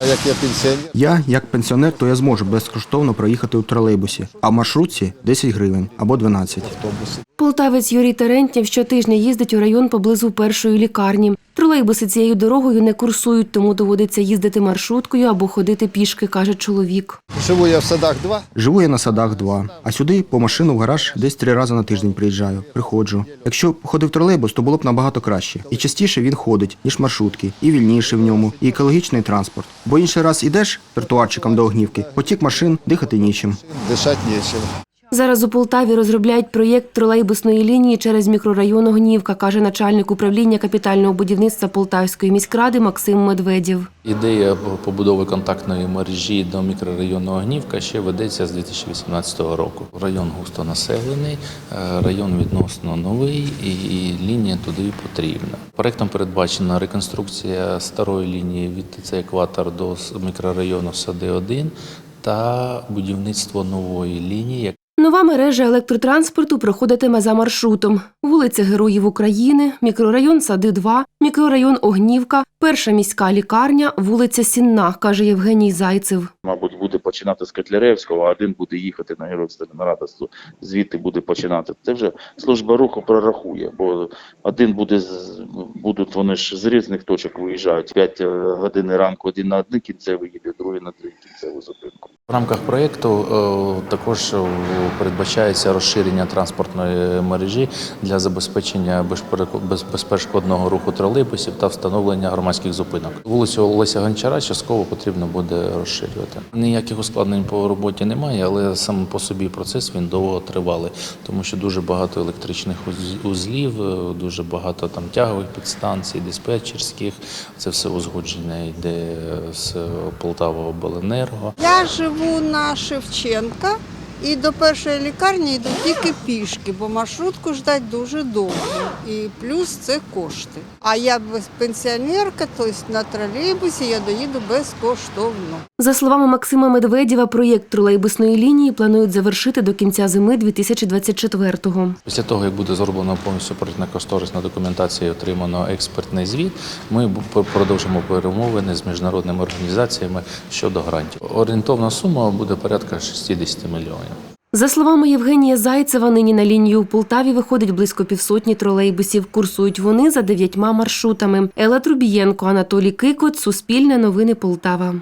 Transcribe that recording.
А як я пенсіонер, Я, як пенсіонер, то я зможу безкоштовно проїхати у тролейбусі, а в маршрутці 10 гривень або 12. автобуси. Полтавець Юрій Терентєв щотижня їздить у район поблизу першої лікарні. Тролейбуси цією дорогою не курсують, тому доводиться їздити маршруткою або ходити пішки, каже чоловік. Живу я в садах 2. Живу я на садах 2, а сюди по машину в гараж десь три рази на тиждень приїжджаю. Приходжу. Якщо б ходив тролейбус, то було б набагато краще. І частіше він ходить, ніж маршрутки, і вільніше в ньому, і екологічний транспорт. Бо інший раз ідеш тротуарчиком до огнівки, потік машин, дихати нічим. Дишати нічим. Зараз у Полтаві розробляють проєкт тролейбусної лінії через мікрорайон Огнівка, каже начальник управління капітального будівництва Полтавської міськради Максим Медведєв. Ідея побудови контактної мережі до мікрорайону Огнівка ще ведеться з 2018 року. Район густо населений, е, район відносно новий і лінія туди потрібна. Проектом передбачена реконструкція старої лінії від ТЦ екватор до мікрорайону Сади 1 та будівництво нової лінії, Нова мережа електротранспорту проходитиме за маршрутом: вулиця Героїв України, мікрорайон Сади 2, мікрорайон Огнівка, перша міська лікарня, вулиця Сінна, каже Євгеній Зайцев. мабуть, буде починати з Котляревського, а один буде їхати на Героїв Сталінграда, з- звідти буде починати. Це вже служба руху прорахує, бо один буде будуть вони ж з різних точок виїжджають. 5 години ранку один на один кінцевий їде, другий на другий кінцеву зупинку. В рамках проєкту е, також е, передбачається розширення транспортної мережі для забезпечення безперешкодного руху тролейбусів та встановлення громадських зупинок. Вулицю Олеся Гончара частково потрібно буде розширювати. Ніяких ускладнень по роботі немає, але сам по собі процес він довго тривалий, тому що дуже багато електричних уз- узлів, е, дуже багато там тягових підстанцій, диспетчерських. Це все узгодження йде з Полтава Обленерго. Я живу на Шевченка і до першої лікарні йду тільки пішки, бо маршрутку ждать дуже довго. І плюс це кошти. А я пенсіонерка, тобто на тролейбусі я доїду безкоштовно. За словами Максима Медведєва, проєкт тролейбусної лінії планують завершити до кінця зими 2024-го. Після того, як буде зроблено повністю проєктно-кошторисна документація і отримано експертний звіт, ми продовжимо перемовини з міжнародними організаціями щодо грантів. Орієнтовна сума буде порядка 60 мільйонів. За словами Євгенія Зайцева, нині на лінію у Полтаві виходить близько півсотні тролейбусів. Курсують вони за дев'ятьма маршрутами. Ела Трубієнко, Анатолій Кикот, Суспільне новини Полтава.